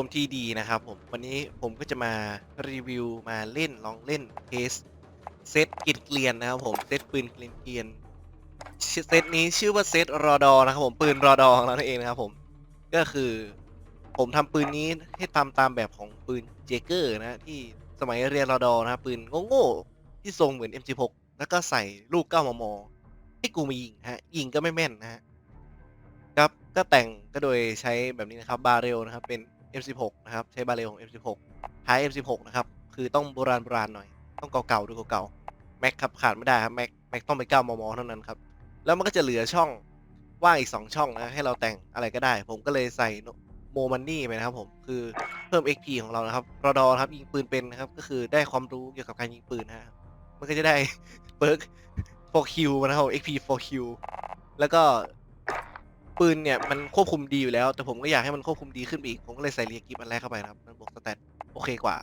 มทีดีนะครับผมวันนี้ผมก็จะมารีวิวมาเล่นลองเล่นเทสเซตกินเกลียนนะครับผมเซตปืนเกลียนเกลียนเซตนี้ชื่อว่าเซตรอดอนะครับผมปืนรอดอของเรานั่นเองนะครับผมก็คือ ผมทำปืนนี้ให้ทำตามแบบของปืนเจเกอร์นะที่สมัยเรียนรอดอนะครับปืนโง่ๆที่ทรงเหมือน M16 แล้วก็ใส่ลูก 9 มมให้กูมายิงฮะยิงก็ไม่แม่นนะฮะครับก็แต่งก็โดยใช้แบบนี้นะครับบาเรลนะครับเป็น M16 นะครับ ใช้บาเรลของ M16 ท้าย M16 นะครับ คือต้องโบราณโบราณหน่อย ต้องเก่าๆดูเก่าๆแม็กครับขาดไม่ได้ครับแม็กแม็กต้องเป็น 9 มม เท่านั้นครับ แล้วมันก็จะเหลือช่องว่างอีก 2 ช่องนะให้เราแต่งอะไรก็ได้ ผมก็เลยใส่โมมันนี่ไปนะครับผม คือเพิ่ม XP ของเรานะครับรอดอครับยิงปืนเป็นนะครับ ก็คือได้ความรู้เกี่ยวกับการยิงปืนนะมันก็จะได้เปิร์ก 4Q มานะครับ XP 4Q แล้วก็ ปืนเนี่ยมันควบคุมดีอยู่แล้ว แต่ผมก็อยากให้มันควบคุมดีขึ้นไปอีก ผมก็เลยใส่เรียกิฟอันแรกเข้าไปนะครับ มันบวกสเตตโอเคกว่า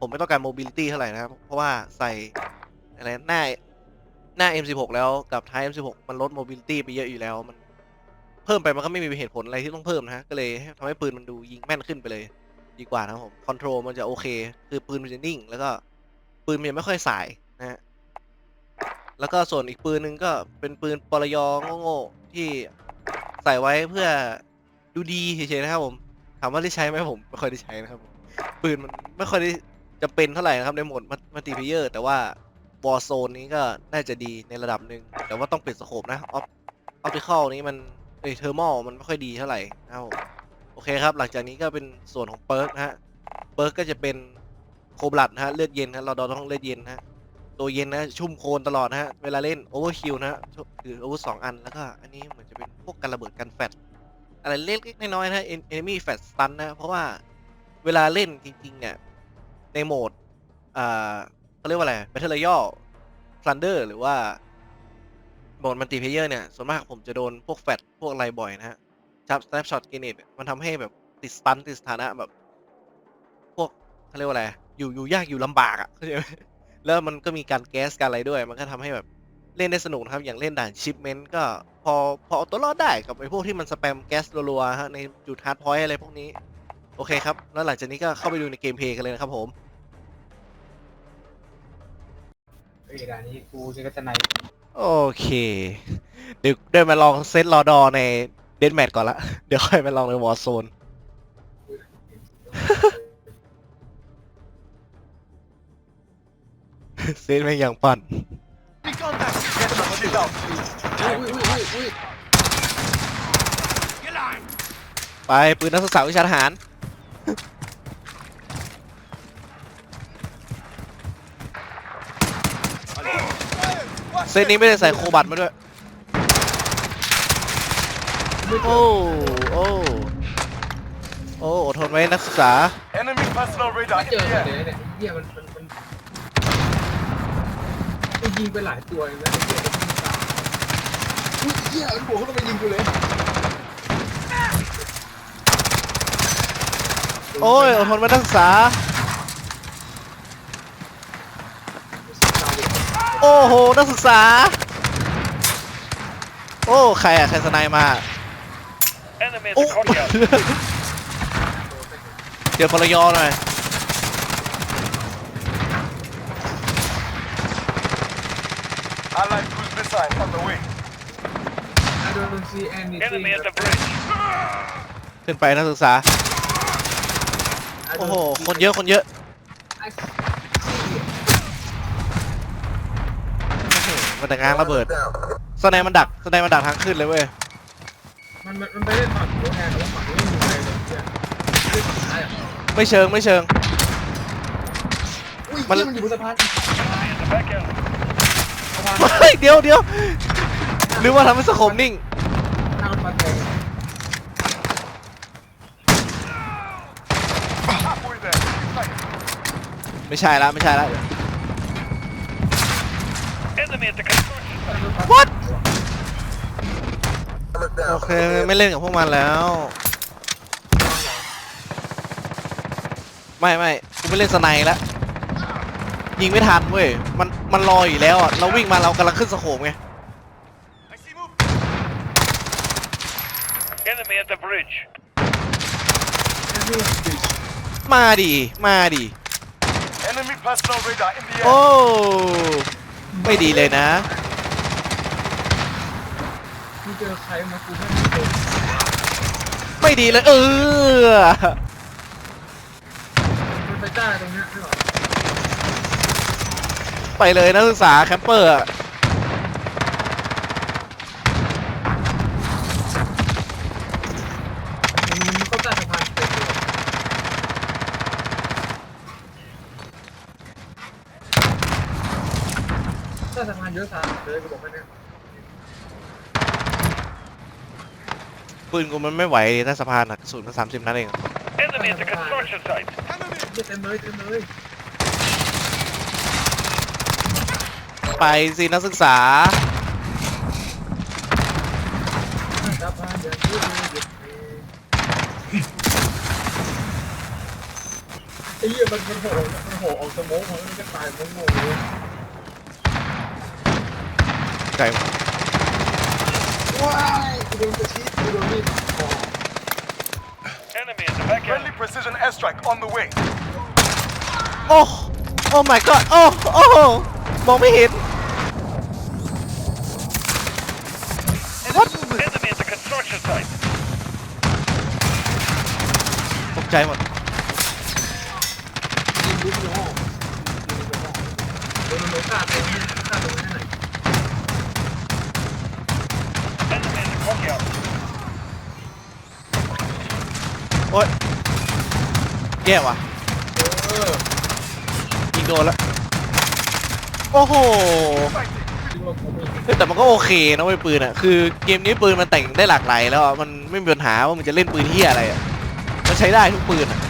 ผมไม่ต้องการ mobility เท่าไหร่นะครับ เพราะว่าใส่อะไรหน้าหน้า M16 แล้วกับท้าย M16 มันลด mobility ไปเยอะอยู่แล้ว มันเพิ่มไปมันก็ไม่มีเหตุผลอะไรที่ต้องเพิ่มนะฮะ ก็เลยทำให้ปืนมันดูยิงแม่นขึ้นไปเลย ดีกว่านะครับผมคอนโทรลมันจะโอเค คือปืนมันจะนิ่ง แล้วก็ปืนมันจะไม่ค่อยสายนะฮะแล้วก็ส่วนอีกปืนหนึ่งก็เป็นปืนปลยองโง่ๆที่ ใส่ไว้เพื่อดูดีเฉยๆนะครับผม ถามว่าได้ใช้ไหมผมไม่ค่อยได้ใช้นะครับผมปืนมันไม่ค่อยได้จะเป็นเท่าไหร่นะครับในโหมดมัลติเพเยอร์แต่ว่าวอร์โซนนี้ก็น่าจะดีในระดับหนึ่งแต่ว่าต้องเปลี่ยนสโคปนะออฟออปติคอลนี้มันเอ้ยเทอร์มอลมันไม่ค่อยดีเท่าไหร่นะครับผมโอเคครับ หลังจากนี้ก็เป็นส่วนของเปิร์กนะฮะเปิร์กก็จะเป็นโคบลัดนะฮะเลือดเย็นนะเราต้องเลือดเย็นนะฮะ ตัวเย็นนะ ชุ่มโคลนตลอดนะฮะ เวลาเล่นโอเวอร์คิวนะฮะคือโอเวอร์สองอัน แล้วก็อันนี้เหมือนจะเป็นพวกกันระเบิดกันแฟดอะไรเล็กๆน้อยๆนะเอนมี่แฟดสตันนะ เพราะว่าเวลาเล่นจริง ๆ เนี่ย ในโหมดอ่าเขาเรียกว่าอะไร Battle Royale Plunder หรือว่าโหมดมัลติเพเยอร์เนี่ย ส่วนมากผมจะโดนพวกแฟดพวกอะไรบ่อยนะฮะจับ snapshot grenade เนี่ยมันทำให้แบบติดสตันติดสถานะแบบ พวกเขาเรียกว่าอะไรอยู่อยู่ยากอยู่ลำบากอะ่ะเข้าใจไหม แล้วมันก็มีการแก๊สการอะไรด้วย มันก็ทำให้แบบเล่นได้สนุกนะครับ อย่างเล่นด่านชิปเมนต์ก็พอพอเอาตัวรอดได้กับไอ้พวกที่มันสแปมแก๊สรัวๆฮะในจุดฮาร์ดพอยต์อะไรพวกนี้ โอเคครับ แล้วหลังจากนี้ก็เข้าไปดูในเกมเพลย์กันเลยนะครับผมเอ้ยด่านนี้กูจะก็จะในโอเค เดี๋ยวเดินมาลองเซตรอดอในเดนแมทก่อนละ เดี๋ยวค่อยไปลองในวอร์โซน เซตแม่งอย่างปั่นอุ้ยอุ้ยอุ้ยอุ้ยไปปืนนักศึกษาวิชาทหาร เซตนี้ไม่ได้ใส่โคบัตมาด้วย โอ้ โอ้ โอ้อดทนไว้นักศึกษา Enemy personal radar เจอ here. เลยเนี่ยไอ้เหี้ยมันมันมันกู ยิงไปหลายตัวเลยนะไอ้เหี้ยมันยิงตามอุ้ยเหี้ยมันบวกเข้ามายิงกูเลยโอ้ยอดทนไว้นักศึกษา โอ้โห นักศึกษา โอ้ ใครอะใครสไนมา Enemy at โอ้ the courtyard. เดี๋ยวพลยอหน่อย Allied cruise missile on the way. I don't see anything Enemy at the bridge. ขึ้นไปนักศึกษาโอ้โหคนเยอะคนเยอะ I see มันแต่งานระเบิด สไนมันดักสไนมันดักทางขึ้นเลยเว้ย มันมันมันไปเล่นฝั่งนู้นแทนแต่ว่าฝั่งนี้ไม่มีใครเลยเนี่ยเล่นฝั่งซ้ายอะไม่เชิงไม่เชิง อุ้ยมัน เหี้ยมันอยู่บนสะพาน Enemy at the back alley. เฮ้ยเดี๋ยวเดี๋ยวหรือว่าทำให้สโคมนิ่งหน้ารถบัสแดง Halfway there. Fight. ไม่ใช่ละไม่ใช่ละ Enemy at the construction site. What? โอเคไม่เล่นกับพวกมันแล้ว ไม่ไม่กูไม่เล่นสไนแล้ว ยิงไม่ทันเว้ย มันมันรออยู่แล้วอะ เราวิ่งมาเรากำลังขึ้นสโคมไง I see move. Enemy at the bridge. Enemy at the bridge มาดิมาดิ Enemy personal radar in the โอ้ air. ไม่ดีเลยนะมึงเจอใครมากูไม่เจอไม่ดีเลย เออ มันไปจ้าตรงเนี้ยใช่หรอ ไปเลยนักศึกษาแคมเปอร์อะมันมันเข้าใต้สะพานเต็มเลยใต้สะพานเยอะสามเลยกูบอกแค่เนี้ยปืนกูมันไม่ไหวดิถ้าสะพานอะกระสุนมันสามสิบนัดเองอะ Enemy at the construction site. เยอะเต็มเลยเต็มเลย ไปสินักศึกษาสะพานอย่างนี้เลยหยุดเองไอ้เหี้ยมันมันโผล่มันโผล่ออกสโมองมันก็ตายมันโง่เลยไก่ว้ายกูโดนกระชี้กูโดนมีดคอ Enemy at the back Friendly alley. precision airstrike on the way. โอ้ โอ้ my god โอ้ โอ้ มองไม่เห็น What? Enemy at the construction site. ตกใจหมดยิงลูกน้องโดนมันฆ่าตรงนี้ฆ่าตรงนี้ไหน Enemy at the courtyard. โอ๊ยแย่ว่ะเออยิงโดนแล้ว โอ้โหคิดว่ากูไม่เฮ้ยแต่มันก็โอเคนะเว้ยปืนอะคือเกมนี้ปืนมันแต่งได้หลากหลายแล้วอะมันไม่มีปัญหาว่ามันจะเล่นปืนเฮียอะไรอะมันใช้ได้ทุกปืนอะ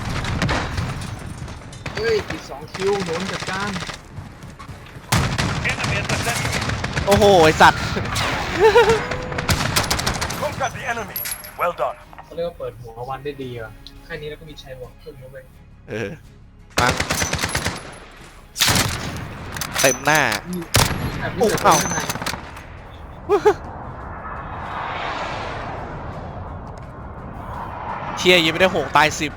เฮ้ยอีกสองคิวโดนจัดการ Enemy at the center. โอ้โหไอสัตว์ Conquer the enemy. Well done. เขาเรียกว่าเปิดหัววันได้ดีอะแค่นี้แล้วก็มีชัยหวังขึ้นมาเลยเออมา เต็มหน้าแอบที่เกิดข้างในเชียร์ยิงไม่ได้หกตายสิบ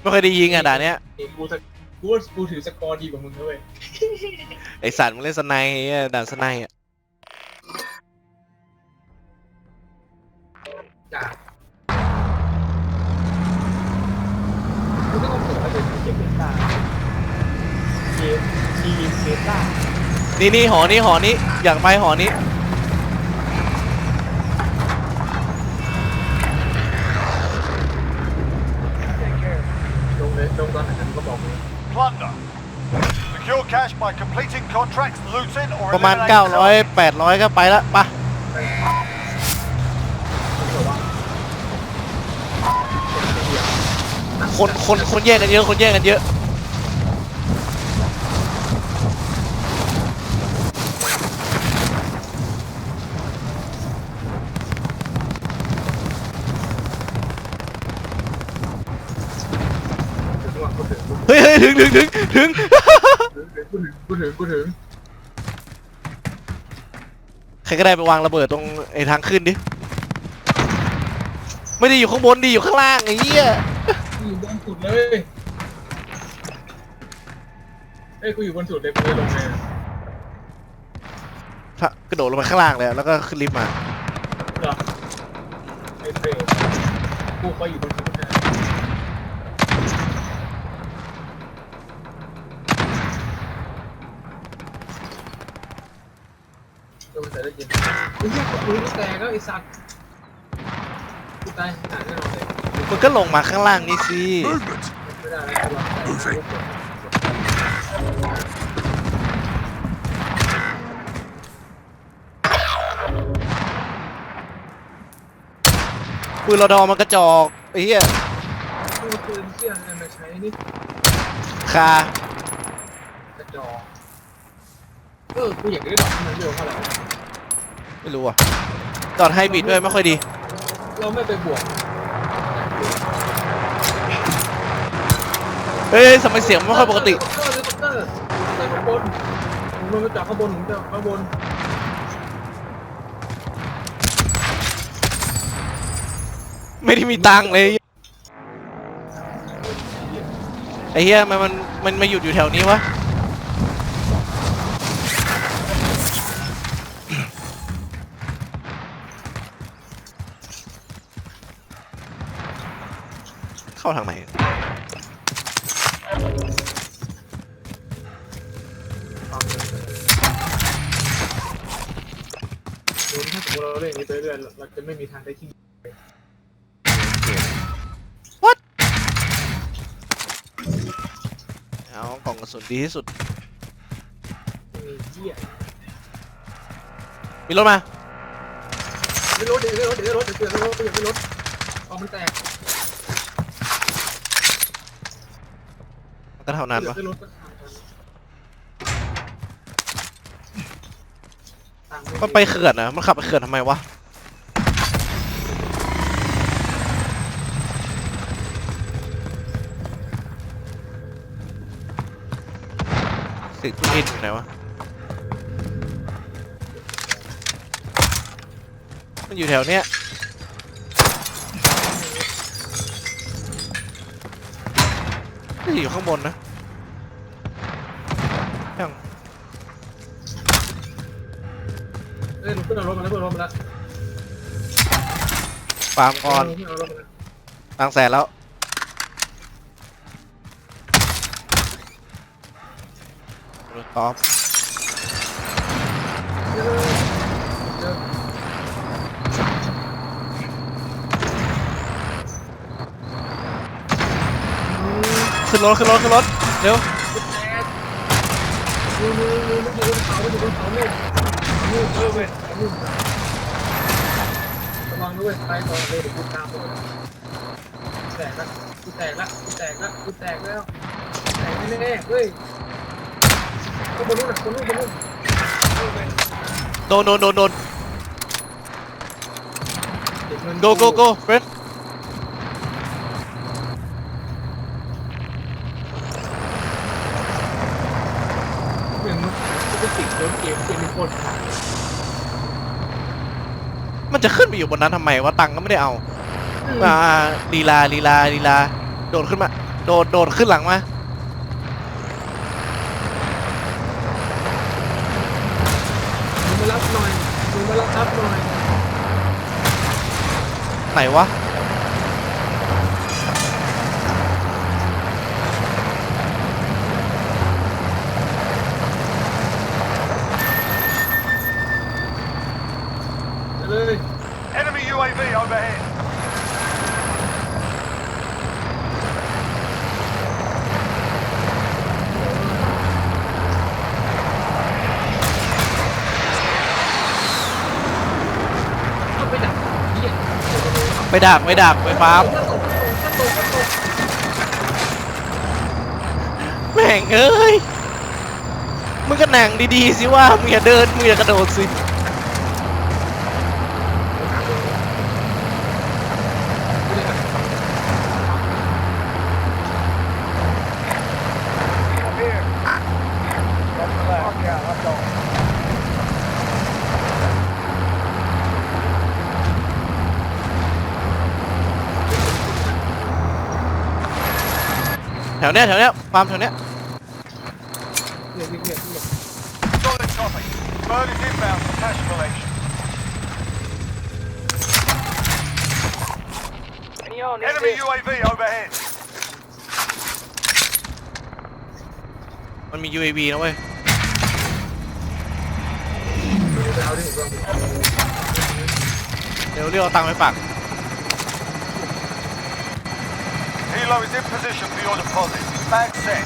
ไม่ค่อยได้ยิงอะด่านเนี้ย เองกูสกกูว่ากูถือสกอร์ดีกว่ามึงด้วยไอสัตว์มึงเล่นสไนด์ไอ้เหี้ยด่านสไนด์อะ นี่นี่หอนี้หอนี้อยากไปหอนี้ลงเลยลงตอนไหนก็บอกเลย Plunder. Secure cash by completing contracts, looting, or ประมาณ eliminating 900 800 ก็ไปละไปะไปผมบอกว่าคนคนคนแย่งกันเยอะ คนแย่งกันเยอะ ถึงว่ากูถึง เฮ้ยเฮ้ย ถึงถึงถึงถึงกูถึงกูถึงกูถึงใครก็ได้ไปวางระเบิดตรงไอ้ทางขึ้นดิ ไม่ได้อยู่ข้างบนดิอยู่ข้างล่างไอ้เหี้ยกูอยู่บนสุดเลยเอ้ยกูอยู่บนสุดเลยกูเลยลงไงถ้ากระโดดลงไปข้างล่างเลยอะแล้วก็ขึ้นลิฟต์มาเหรอไอ้เฟรกูคอยอยู่บนสุดนะโดนแต่ละ เย็นไอ้เหี้ยกูรู้แต่ก็ไอ้สัตว์กูตายหาแน่นอนเลยมันก็ลงมาข้างล่างนี่สิไม่ได้แล้วกูวางใจแล้วปืนเราดอมันกระจอกไอ้เหี้ยกูปืนเสี่ยงเนี่ยมาใช้นี่คากระจอกเออกูอยากได้ดอกมันเร็วเท่าไหร่ ไม่รู้อะจอดไฮบริดด้วยไม่ค่อยดี เราไม่ไปบวกเฮ้ยทำไมเสียงมันไม่ค่อยปกติ เฮลิคอปเตอร์เฮลิคอปเตอร์ข้างบนผมลงมาจากข้างบนผมจะข้างบนไม่ได้มีตังค์เลยเไอ้เหี้ยมันมันมันมาหยุดอยู่แถวนี้วะ เข้าทางไหนความเร็วดูถ้าสมมติเราเล่นอย่างนี้ไปเรื่อยๆเราจะไม่มีทางได้ที่เอากล่องกระสุนดีที่สุด มีเหี้ยมีรถมา ไม่ลดเดี๋ยวไม่ลดเดี๋ยวไม่ลดเดี๋ยวไม่ลดเดี๋ยวไม่ลดเอามันแตก ก็เท่านั้นวะมันไปเขื่อนนะมันขับไปเขื่อนทำไมวะสิคุณอินอยู่ไหนวะ มันอยู่แถวเนี้ย น่าจะอยู่ข้างบนนะยังเอ้ยหนูขึ้นเอารถมาแล้วขึ้นเอารถมาแล้วฟาร์มก่อนขึ้นเอารถมาแล้วบางแสนแล้ว รถท็อปเดี๋ยวเดี๋ยว ขึ้นรถขึ้นรถขึ้นรถเร็วมือมือมือมือมือเขามือเขาเนี่ยมือเออเว้ยมือระวังด้วยไปต่อเลยเดี๋ยวกูตามไปแตกละกูแตกละกูแตกละกูแตกแล้วแตกแน่ๆเฮ้ยก็บนนู้นน่ะบนนู้นบนนู้นโดนโดนโดนโดนเก็บเงิน go go go friend เหมือนมันจะติดโดนเกมเกมมีคนขาดมันจะขึ้นไปอยู่บนนั้นทำไมวะตังค์ก็ไม่ได้เอา มาลีลาลีลาลีลา โดดขึ้นมา โดดโดดขึ้นหลังมามึงมารับหน่อยมึงมารับรับหน่อย ไหนวะ ไปเลย Enemy UAV overhead. เอาไปดักเหี้ย ไปดักไปดักไปฟาร์มถ้าตกถ้าตกถ้าตกแม่งเอ้ย มึงก็หนังดีๆสิว่ามึงอย่าเดินมึงอย่ากระโดดสิ ถวเนี้ยแถวเนี้ยฟาร์มแถวเนี้ยเหี้ยเหี้ยเหี้ยเหี้ย Solid copy. Bird is inbound for cash collection. Enemy UAV overhead. มันมี UAV นะเว้ยเดี๋ยวเอาดิลองดิเดี๋ยวเรียกเอาตังค์ไปฝาก Helo is in position for your deposit. Bag set.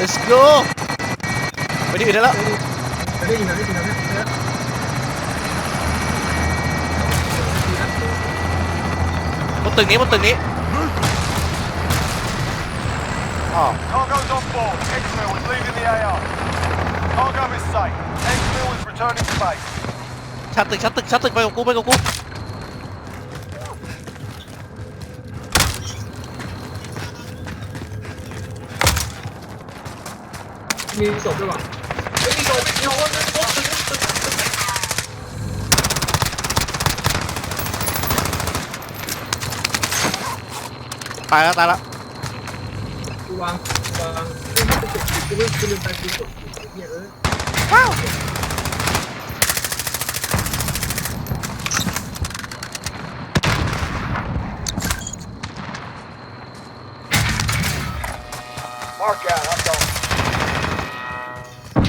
let's go ไปที่อื่นได้แล้วจะไ Oh. Cargo's on board. Exmill is leaving the AR. Cargo is safe. Exmill is returning to base. ชั้นตึกชั้นตึกชั้นตึกไปกับกูไปกับกูมีศพด้วยวะเฮ้ยมีศพมีโอ้ยมีโอ้ยตายแล้วตายแล้ว วางวางไม่ไม่กดกูไม่กูลืมไปกูกดไอ้เหี้ยเอ้ยว้าว Mark out, I'm gone.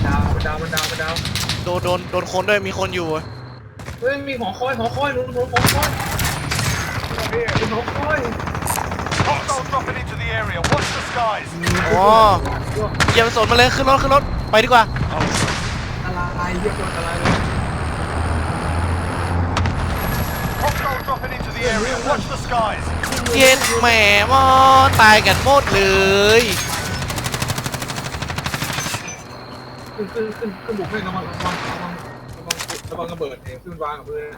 ดาวมันดาวมันดาวมันดาวโดนโดนโดนคนด้วยมีคนอยู่เฮ้ยมีหอคอยหอคอยหนุนหนุนหอคอยมีหอคอย Hostiles dropping into the area. Watch the skies. อ๋ออย่าไปสนมาเลยขึ้นรถขึ้นรถไปดีกว่า อะไรเรียกว่าอะไรเลย Hostiles dropping into the area. Watch the skies. เย็นแหมมอตายกันหมดเลย ขึ้นขึ้นขึ้นขึ้นบุกให้ระวังระวังระวังระวังระวังระเบิดเองขึ้นวางกับเพื่อน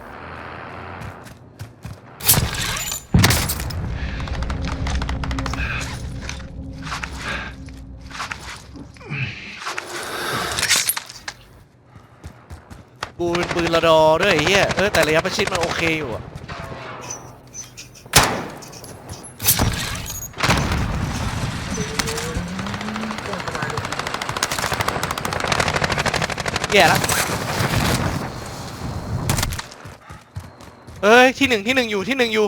กูเป็นปืนระดอด้วยไอ้เหี้ยเออแต่ระยะประชิดมันโอเคอยู่อะแย่แล้วเอ้ยที่หนึ่งที่หนึ่งอยู่ที่หนึ่งอยู่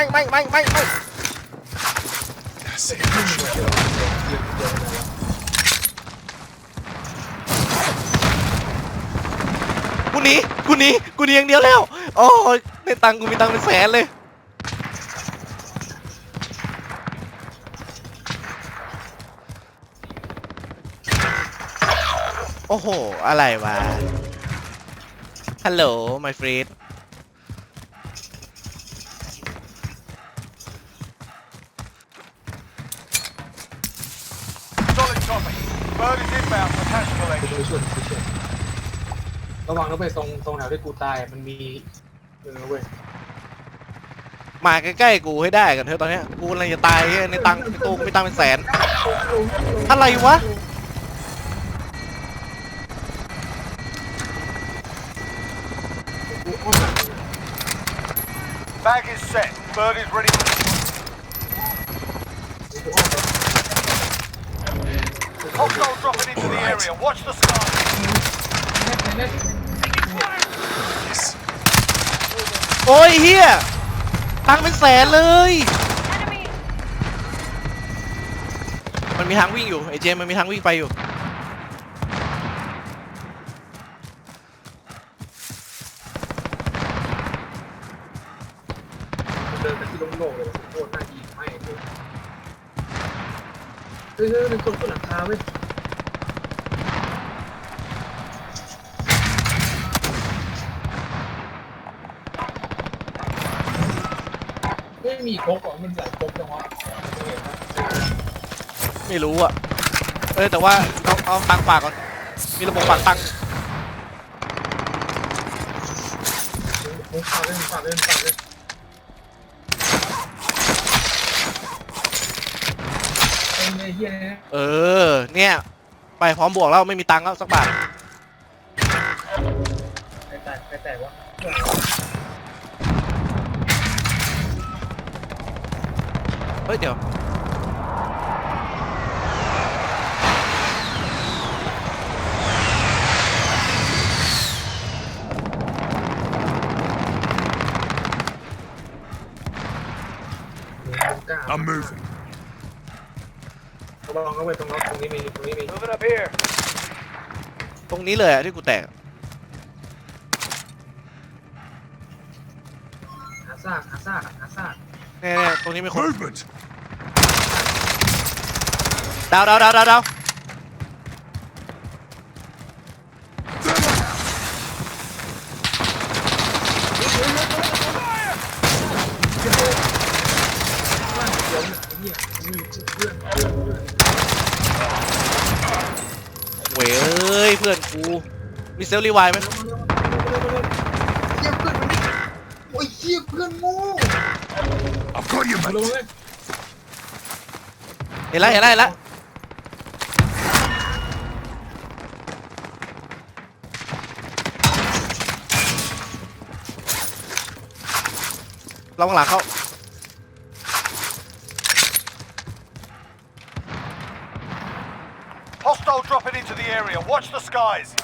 ไม่ไม่ไม่ไม่ไม่กูหนีกูหนีกูหนีอย่างเดียวแล้วโอ้ยในตังกูมีตังเป็นแสนเลยโอ้โห อะไรวะ ฮัลโหล my friend Bird is inbound for cash กู collection. ไปช่วยกูช่วยระวังแล้วไปตรงตรงแถวที่กูตายมันมีเออเว้ยมาใกล้ๆกูให้ได้กันเถอะตอนเนี้ยกูกำลังจะตายเหี้ยในตังค์ในตู้กูมีตังค์เป็นแสน อะไรวะ กูอ้อมหลัง Bag is set. Bird is ready. กูอ้อม หลัง Hostiles dropping into the area. Watch the skies. โอ้ยเฮียตังค์เป็นแสนเลยมันมีทางวิ่งอยู่ไอ้เจมส์มันมีทางวิ่งไปอยู่ เดินไปที่โล่งๆเลยโคตรน่ายิงไม่เลยเฮ้ยเฮ้ยเป็นคนบนหลังคาเว้ยไม่มีครบหรอมันหลายครบจังวะ ไม่รู้อะ เออแต่ว่าเอาเอาตังฝากก่อน มีระบบฝากตังค์มึงฝากเล่นฝากเล่นฝากเล่นไอ้เออ เนี่ย ไปพร้อมบวกแล้วไม่มีตังค์แล้วสักบาทใครแตกใครแตกวะเฮ้ยเดี๋ยว I'm moving ระวังเอาไว้ตรงนั้นตรงนี้มีตรงนี้มี Moving up here. ตรงนี้เลยอะที่กูแตก หาซากหาซากหาซากเนี่ยเนี่ยตรงนี้มีคนดาวดาวดาวดาวดาว กูมี เซลล์รีไวล์ไหมเร็วเร็วเร็วเร็วเร็วเยี่ยมเพื่อนมันนี่โอ้ยเยี่ยมเพื่อนโง่ I've got you, เร็วเลยเห็นแล้วเห็นแล้วเห็นแล้วระวังหลังเขา Hostile dropping into the area. Watch the skies.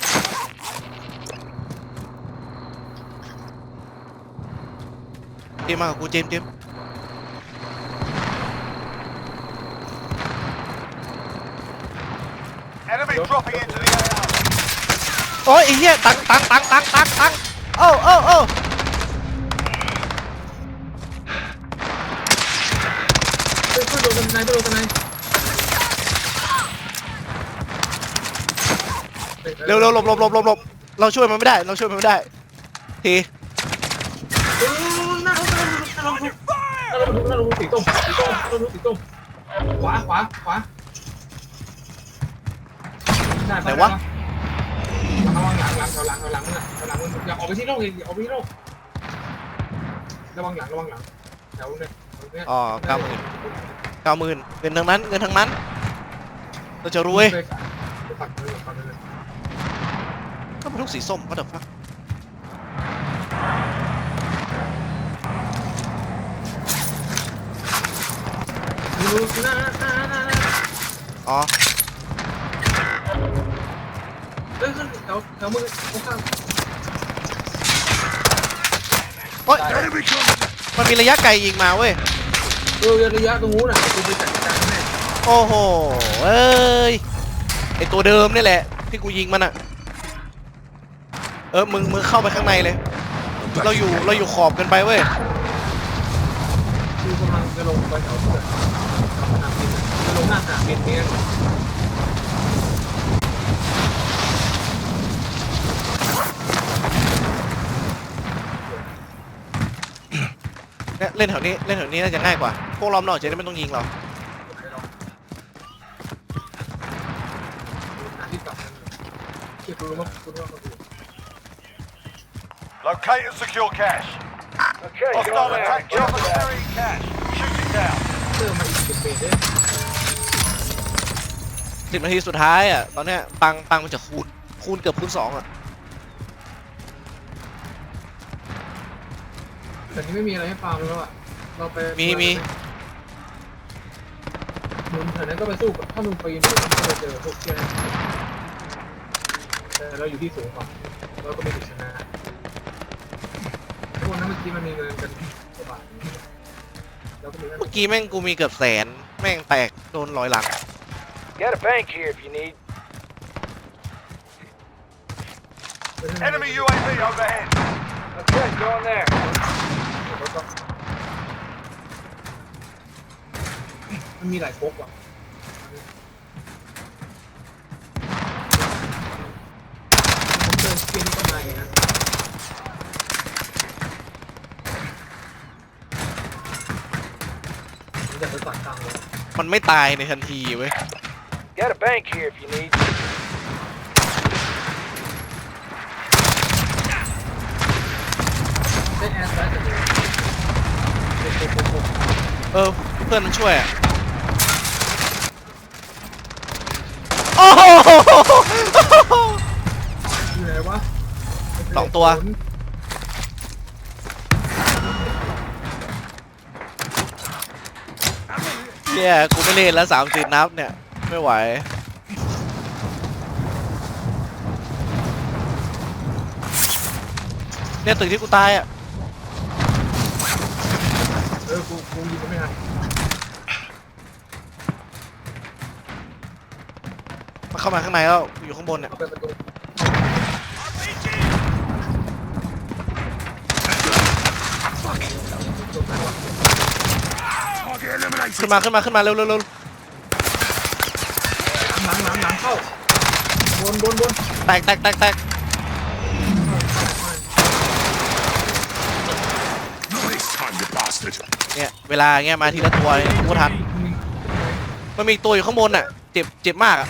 เจมส์มากับกูเจมส์เจมส์ Enemy dropping into the AR. โอ้ยไอ้เหี้ยตังตังตังตังตังตังโอ้โอ้โอ้เฮ้ยเพื่อนโดนทนายเพื่อนโดนทนายเร็วเร็วหลบหลบหลบหลบหลบเราช่วยมันไม่ได้ เราช่วยมันไม่ได้ที เร็วหน้าเราหน้าเราหน้าเราหน้าเราสีส้ม สีส้มหน้าเราสีส้มขวาขวาขวาได้ปะระวังหลังหลังแถวหลังแถวหลังน่ะแถวหลังมันอย่าออกไปที่โลกอย่าออกไปที่โลกระวังหลังระวังหลังแถวเนี่ยแถวเนี่ยอ๋อเก้าหมื่นเก้าหมื่นเงินทั้งนั้น เงินทั้งนั้น เราจะรวยไปปัดเลยปัดเลย ก็เป็นลูกสีส้มก็เดี๋ยวฟัก ดูหน้าหน้าหน้าหน้า อ๋อเฮ้ยแถวแถวมือข้างโอ้ย Enemy coming. มันมีระยะไกลยิงมาเว้ยเออระยะตรงนู้นน่ะกูไปจัดการแน่โอ้โหเอ้ยไอตัวเดิมนี่แหละ ที่กูยิงมันอะเออมึงมึงเข้าไปข้างในเลย เราอยู่เราอยู่ขอบกันไปเว้ยกูกำลังจะลงไปแถวเพื่อนสนามบินจะ ลงหน้าสนามบินเนี่ยเนี่ยเล่นแถวนี้เล่นแถวนี้น่าจะง่ายกว่า พวกล้อมนอกจะได้ไม่ต้องยิงเราที่กลับเก็บรู้มั้ยคุณว่าเขาดู Locate and secure cash. Okay, get Hostile on there. attack Get on chopper there. carrying cash. Shoot it down. เติมมาอีกสิบเมตรเลยสิบนาทีสุดท้ายอะ ตอนเนี้ยตังค์ตังค์มันจะคูณคูณเกือบคูณสองอะแต่นี่ไม่มีอะไรให้ฟาร์มแล้วอะ เราไปมีมีมึงแถวนั้นก็ไปสู้กับถ้ามึงปีนมึงก็ไปเจอพวกเชี่ยนั่นแต่เราอยู่ที่สูงกว่าเราก็ไม่ถึงชนะพวกนั้นเมื่อกี้มันมีเงินกันกว่าบาทเราก็มีเมื่อกี้แม่งกูมีเกือบแสน แม่งแตกโดนลอยหลัง Got a bank here if you need. Enemy UAV overhead. Okay, go on there. มันมีหลายก๊กว่ะ ผมเจอสกินก็มาอย่างนั้นผมจะไปปัดตังค์เลยมันไม่ตายในทันทีเว้ย Got a bank here if you need. ได้แอสไลท์แต่เออเพื่อนมันช่วยอะโอ้โหอยู่ไหนวะสองตัว เนี่ยกูไม่เล่นแล้วสามสิบนับเนี่ย ไม่ไหว เนี่ยตึกที่กูตายอะ เออกูกูยิงมันไม่ทันมันเข้ามาข้างในแล้วอยู่ข้างบนเนี่ย เข้าไปประตูตรงไหนวะ Target eliminated. ขึ้นมาขึ้นมาขึ้นมาเร็วเร็วเร็ว หลังหลังหลังเข้าบนบนบนแตกแตกแตกแตกเนี่ยเวลาเงี้ยมาทีละตัวเนี่ยกูทันมันมีตัวอยู่ข้างบนอะ เจ็บเจ็บมากอะ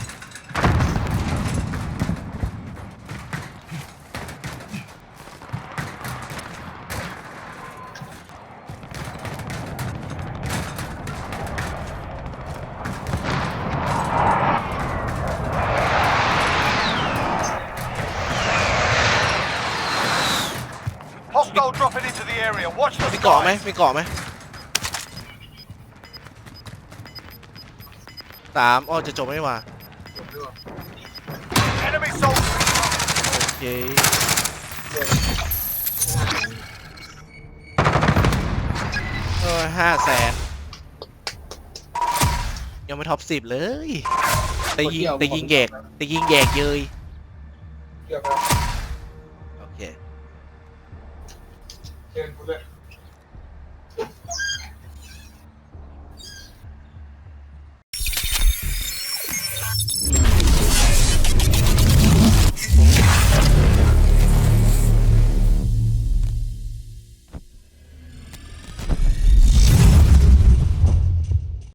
area. Watch the มีเกาะไหม skies. มีเกาะไหมสามอ้อจะจบไหมวะจบด้วย Enemy soldiers. โอเคเดี๋ยวเออห้าแสน ยังไม่ท็อปสิบเลย แต่ยิงแต่ยิงแยกแต่ยิงแยกเยย เกี่ยวกับโอเคเชิญคุณเลย